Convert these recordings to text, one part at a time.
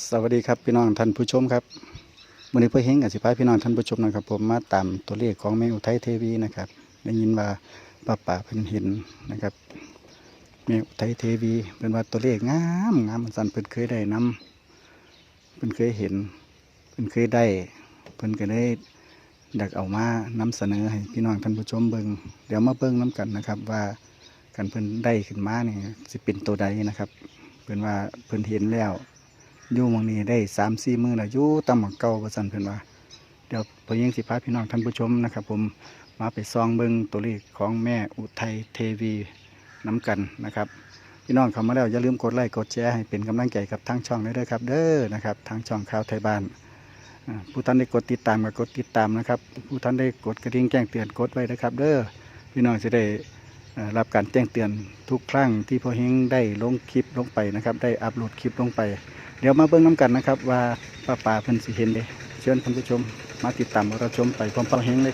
สวัสดีครับพี่น้องท่านผู้ชมครับวันนี้เพื่อเฮงกับสิพายพี่น้องท่านผู้ชมนะครับ ผมมาตามตัวเลขของแม่อุทัยเทวีนะครับได้ยินว่าป้าป่าเพิ่นเห็นนะครับแม่อุทัยเทวีเป็นว่าตัวเลขงามงามสันเพิ่นเคยได้นำเพิ่นเคยเห็นเพิ่นเคยได้เพิ่นก็ได้อยากเอามานำเสนอให้พี่น้องท่านผู้ชมเบิ่งเดี๋ยวมาเบิ่งน้กันนะครับ ว่ากันเพิ่นได้ขึ้นมาเนี่ยสิเป็นตัวใดนะครับ เพิ่นว่าเพิ่นเห็นแล้ว อยู่มองนี้ได้สามสี่มือแล้วอยู่ตำหมักเก่าประสันเพิ่อนว่าเดี๋ยวพอยิงสิพาพี่น้องท่านผู้ชมนะครับผมมาไปซองเบิ่งตัวเลขของแม่อุทัยเทวีน้ำกันนะครับ พี่น้องเข้ามาแล้วอย่าลืมกดไลค์กดแชร์ให้เป็นกำลังใจกับทางช่องด้วยเด้อครับ เด้อนะครับทางช่องข่าวไทยบ้านผู้ท่านได้กดติดตามก็กดติดตามนะครับ ผู้ท่านได้กดกระดิ่งแจ้งเตือนกดไว้นะครับ เด้อพี่น้องจะได้ รับการแจ้งเตือนทุกครั้งที่พ่อเฮงได้ลงคลิปลงไปนะครับ ได้อัปโหลดคลิปลงไป เดี๋ยวมาเบิ่งน้ำกันนะครับ ว่าป้าป่าเพิ่นสิเห็นเด้เชิญท่านผู้ชม มาติดตามเราชมไปพร้อมๆเฮงเลย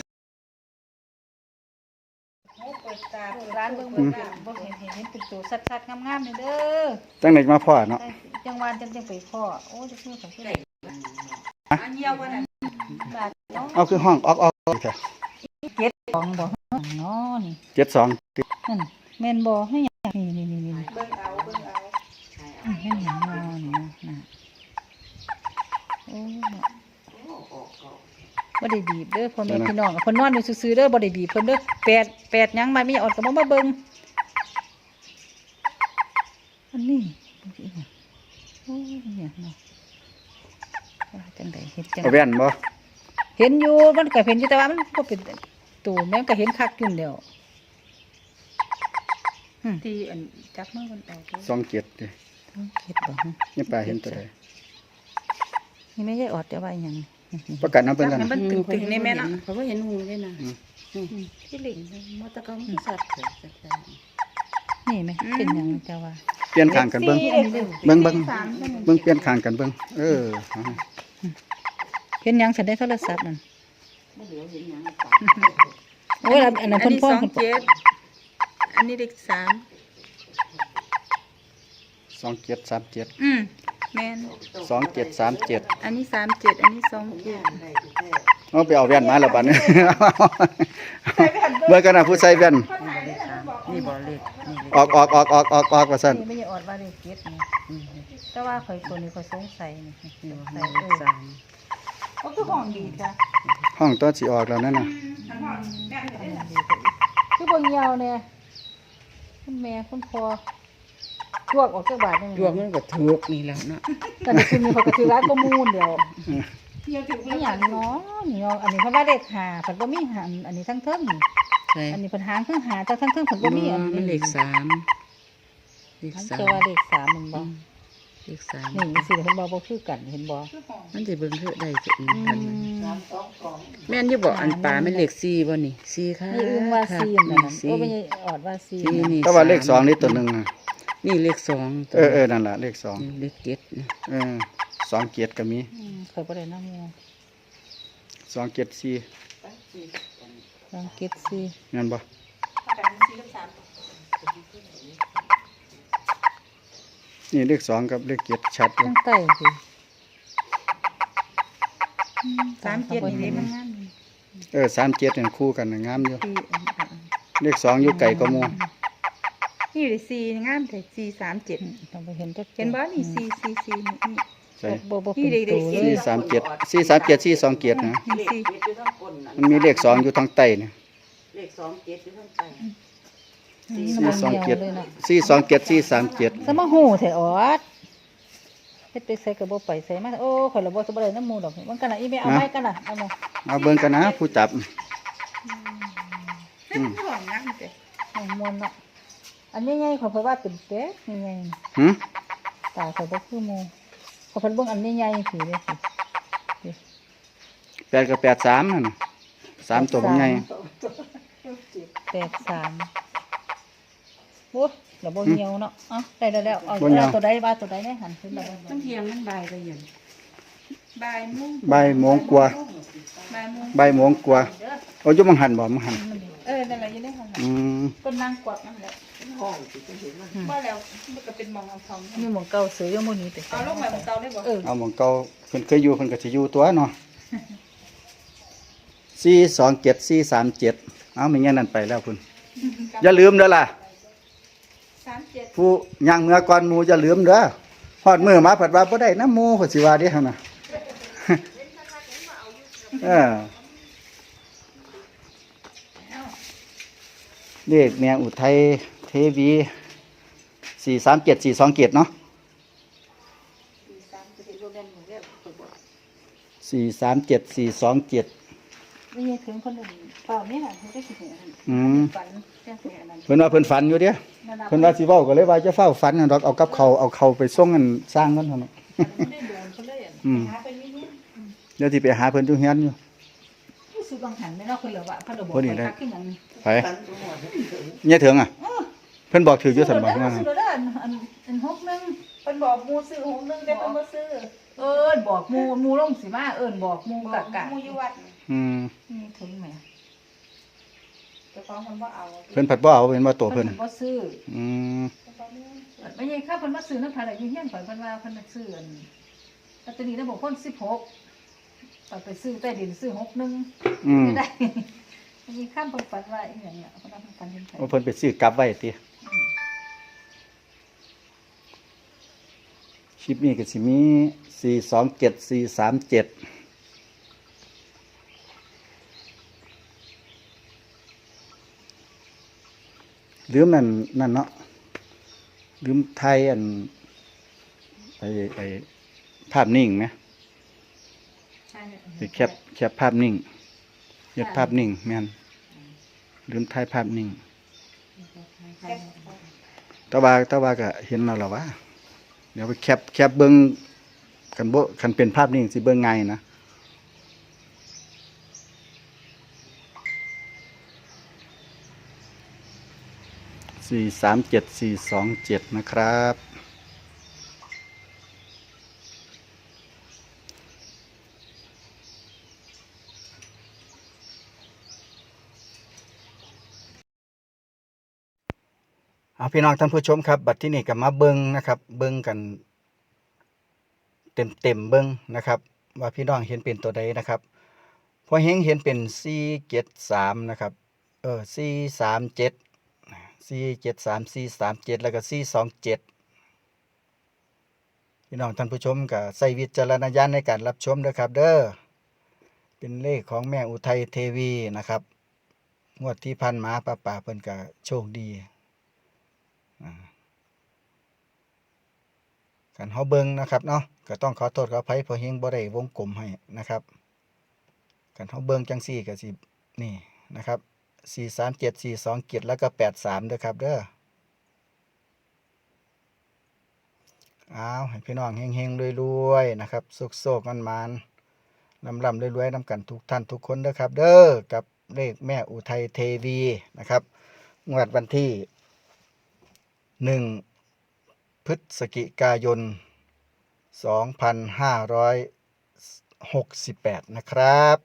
เปิดตาเปิดร้านเบิ่งเบิ่งบ่เห็นเห็นเห็นเป็นตัวชัดๆงามๆนี่เด้อจังไหนมาพ่อเนาะได้จังหวานจังจังไปพ่อโอ้จะซื้อของที่ไหนอันเยี่ยวกันน่ะบาทเนาะเอาคือห้องออกออกค่ะเจ็ดสองบ่ เนาะนี่เจ็ดสองนั่นแม่นบ่ให้หยังนี่นี่นี่นี่เบิ่งเอาเบิ่งเอาอืมให้หยังเนาะนี่นะน่ะโอ้เนาะบ่ได้บีบเด้อพ่อแม่พี่น้องเพิ่นนอนอยู่ซื่อๆเด้อบ่ได้บีบเพิ่นเด้อแปดแปดหยังมามีออดก็บ่มาเบิ่งอันนี้บ่สิหยังโอ้ยเนี่ยเนาะว่าจังไดเฮ็ดจังเอาแว่นบ่เห็นอยู่มันก็เห็นอยู่แต่ว่ามันก็เป็น ตูแม่งก็เห็นคักอยู่เดียวอืมที่อันจับมือมันออกเลยสองเจ็ดเด้ต้องเข็ดบ่ฮะนี่ป้าเห็นตัวใดนี่ไม่ใช่ออดจะว่าอหย่างนี้ประกันเอาเบิ่งกันมันตึงๆในแม่น่ะเขาบ่เห็นหูเลยนะที่หลิงมอตะกองสัตว์เกิดจากการนี่ไหมเป็นอย่างจะว่าเปลี่ยนข้างกันเบิ่งอันนี้เด้อเบิ่งเบิ่งเบิ่งเปลี่ยนข้างกันเบิ่งเออเอาเห็นหยังฉันได้โทรศัพท์นั่น บ่เหลือเห็นหยัง โอ้ยอันนั้นเพิ่นพ่อสองเพิ่นเจ็ดอันนี้เด็กสามสองเจ็ดสามเจ็ดอืมแม่นสองเจ็ดสามเจ็ดอันนี้สามเจ็ดอันนี้สองเจ็ดเอาไปเอาแว่นมาแล้วบัดนี้เบิ่งกันนะผู้ใส่แว่นนี่บ่เลขนี่ออกออกออกออกออกออกว่าซั่นนี่ไม่ใช่ออดว่าได้เก็ดนี่แต่ว่าข่อยคนนี้ข่อยสงสัยนี่สงสัยเลเอขอสามก็คือของดีค่ะห้องตัวสิออกแล้วนั่นน่ะ คือเบิ่งยาวเนี่ยคุณแม่คุณพ่อจวกออกจากบาทนี่ดวงมันก็ถูกนี่แหล้วเนาะแต่ในคืนนี้เขาก็ถือร้านก็มูนเดียวนี่อย่างเนาะนี่เนาะอันนี้เขาว่าเลขหาเพิ่นบ่มีหันอันนี้ทั้งเทิงนี่ใช่อันนี้เพิ่นหางเพิ่งหาแต่ทั้งเทิงเพิ่นบ่มีอันมันเลนี้ขสามเลขมันสาจะมว่าเลขสามมันบ่ เลขสามนี่สิเพิ่นบ่บ่คือกันเห็นบ่มันจะเบิ่งคือได้จะอืกันมแม่นอยู่บอกอันปลาไม่นเลขสี่บ่นี่สี่ค่ะนี่อึ้งว่าซีนนั่นน่ะสี่โอ้ไม่ใช่ออดว่าซีนสี่นี่แต่ว่าเลขสองนี่ตัวหนึงน่ะนี่เลขสองตัวเออเออนั่นล่ะเลขสองนี่เลขเจ็ดนะเออสองเจ็ดก็มีอืมเคยบ่ได้นำหมู่สองเจ็ดสี่ลองเก็บซีงั้นบ่ นี่เลขสองกับเลขเจ็ดชัดอยู่ตั้งใต้สิสามเจ็ดนี่เลขมันงามเออสามเจ็ดเนี่ยคู่กันน่ะงามอยู่สี่อันอันเลขสองอยู่ไก่ก็มูนี่เลยสี่งามแต่สี่สามเจ็ดต้องไปเห็นจักเห็นบ่นี่สี่สี่สี่นี่นี่ ใช่บ่บ่นี่เป็นเด็กๆตัวเลสี่ยสามเจ็ดสี่สามเจ็ดสี่สองเจ็ดนะนี่สี่มันมีเลขสองอยู่ทางใต้เนี่ยเลขสองเจ็ดอยู่ข้างใต้ สี่สี่สองเจ็ดเลยนะสี่สองเจ็ดสี่สามเจ็ดสมาหูแท้ออดเฮ็ดไปใส่ก็บ่ไปใส่มาโอ้ข่อยละบ่สบายน้ำหมูดอกมันกันน่ะอีแม่เอาไม้กันน่ะเอามาเอาเบิ่งกันนะผู้จับนี่มันหอมงามแต่เอามวนเนาะอันนี้ไงข่อยเพิ่นว่าเป็นแป๊กนี่ไงหืมตาข่อยบ่คือหมู่ข่อยเพิ่นเบิ่งอันนี้ใหญ่สิเด้สิแปดกับแปดสามนั่นน่ะสามตัวมันไงแปดสาม โอ้ยแล้วบ่เหี่ยวเนาะเอ้าได้แล้วแล้วเอาเอาตัวใดว่าตัวใดได้หันขึ้นมามันเทียงมันใบายไปอย่างใบายโมุ้งใบายโมงกว่าใบายโมุ้งใบายโมงกว่าเอาอยุมังหันบ่มังหันเออนอะไรอยังได้ขนาดอืมเพิ่นนั่งกวักนั่นแหละห้องสิจะเห็นมันว่าแล้วมันก็เป็นมองเอาทองนี่หมองเก่าเสือยังบ่หนี้ไปเอาลงมาบนเตาได้บ่เออเอาหมองเก่าเพิ่นเคยอยู่เพิ่นก็สิอยู่ตัวเนาะ427 437เอาไม่งั้นนั่นไปแล้วคุณอย่าลืมเด้อล่ะสามเจ็ด ผู้ย่างเมื่อก่อนหมู่อย่าลืมเด้อฮอดมื้อมาเพิ่นว่าบ่ได้น้ำหมู่เพิ่นสิว่าเด้หั่นน่ะเออเลขแม่อุทัยเทวี437427เนาะสามจะเห็นโรงแรมหนูเรียกเปิดบ่437427ไม่ใช่ถึงคนอื่นเปล่านี่น่ะเขาได้สิเห็นอันนั้นอืมฝันแจ้งเสียอันนั้นเพิ่นว่าเพิ่นฝันอยู่เด้นั่นน่ะ เพิ่นว่าสิเว้าก็เลยว่าจะเฝ้าฝันนั่นดอกเอากับเขาวเอาเขาวไปส่งกันสร้างกันเท่านั้นไม่ได้โดนเขาเลยอะอืมหาไปนี่นี่เดี๋ยวสิไปหาเพิ่นอยู่เฮียนอยู่รู้สึกบางหันไม่เนาะคนเหลือว่าเพิ่นบอกพอดีไปได้ทักขึ้นอย่างนี้ไปตันตัวหอดถึงเนี่ยถึงอะเพิ่นบอกถืออยู่ซั่นบ่ซื้ว่าอซื้อได้อันอันอันหกหนึงเพิ่นบอกหมูซื้อหกหนึงแต่เพิ่นบ่ซื้อเอิ้นบอกหมู่หมู่ลงสิมาเอิ้นบอกหมู่บอกกะกะหมูอยู่วัดอืมนี่ถึงแหม แต่ของเพิ่นบ่เอาเพิ่นผัดบ่เอาเป็นบ่ตัวเพิ่นบ่ซื้ออืมไม่ใช่ข้าเพิ่นมาซื้อน้ำผาได้อยู่เฮียนข่อยเพิ่นว่าเพิ่นมาซื้ออันลอตเตอรี่นำบอกคน16ไปไปซื้อใต้ดินซื้อ61อืมไม่ได้ไม่ใช่ข้ามเพิ่นฝันว่าอีหยังเนี่ยเพิ่นว่าเพิ่นฝันเห็นไผว่าเพิ่นไปซื้อกลับไว้ติคลิปนี้ก็สิมี427 437 ลืมนั่นนั่นเนาะลืมไทยอันไอ้ไอ้ภาพนิ่งไหมใช่ไปแคปแคปภาพนิ่งเฮ็ดภาพนิ่งแม่นลืมถ่ายภาพนิ่งแตะว่าแตะว่าก็เห็นแล้วล่ะว่าเดี๋ยวไปแคปแคปเบิ่งคันบ่คันเป็นภาพนิ่งสิเบิ่งง่ายนะ สี่สามเจ็ดสี่สองเจ็ดนะครับ เอาพี่น้องท่านผู้ชมครับ บัดที่นี่ก็มาเบิ้งนะครับ เบิ้งกันเต็มเต็มเบิ้งนะครับ ว่าพี่น้องเห็นเป็นตัวใดนะครับพอเฮงเห็นเป็นสี่เจ็ดสามนะครับ เออสี่สามเจ็ด สี่เจ็ดสามสี่สามเจ็ดแล้วก็สี่สองเจ็ดพี่น้องท่านผู้ชมก็ใส่วิจารณญาณในการรับชมด้วยครับเด้อเป็นเลขของแม่อุทัยเทวีนะครับ งวดที่พันมาป้าป่าเพิ่นก็โชคดีกันเฮาเบิงนะครับเนาะก็ต้องขอโทษขออภัยเพราะเฮงบ่ได้วงกลมให้นะครับกันเฮาเบิงจังซี่ก็สินี่นะครับ 437 427แล้วก็83เด้อครับเด้ออ้าวให้พี่น้องเฮงๆรวยๆนะครับสุกๆมันๆลำๆรวยๆนำกันทุกท่านทุกคนเด้อครับ เด้อกับเลขแม่อุทัยเทวีนะครับงวดวันที่หนึ่งพฤศจิกายน 2568 นะครับ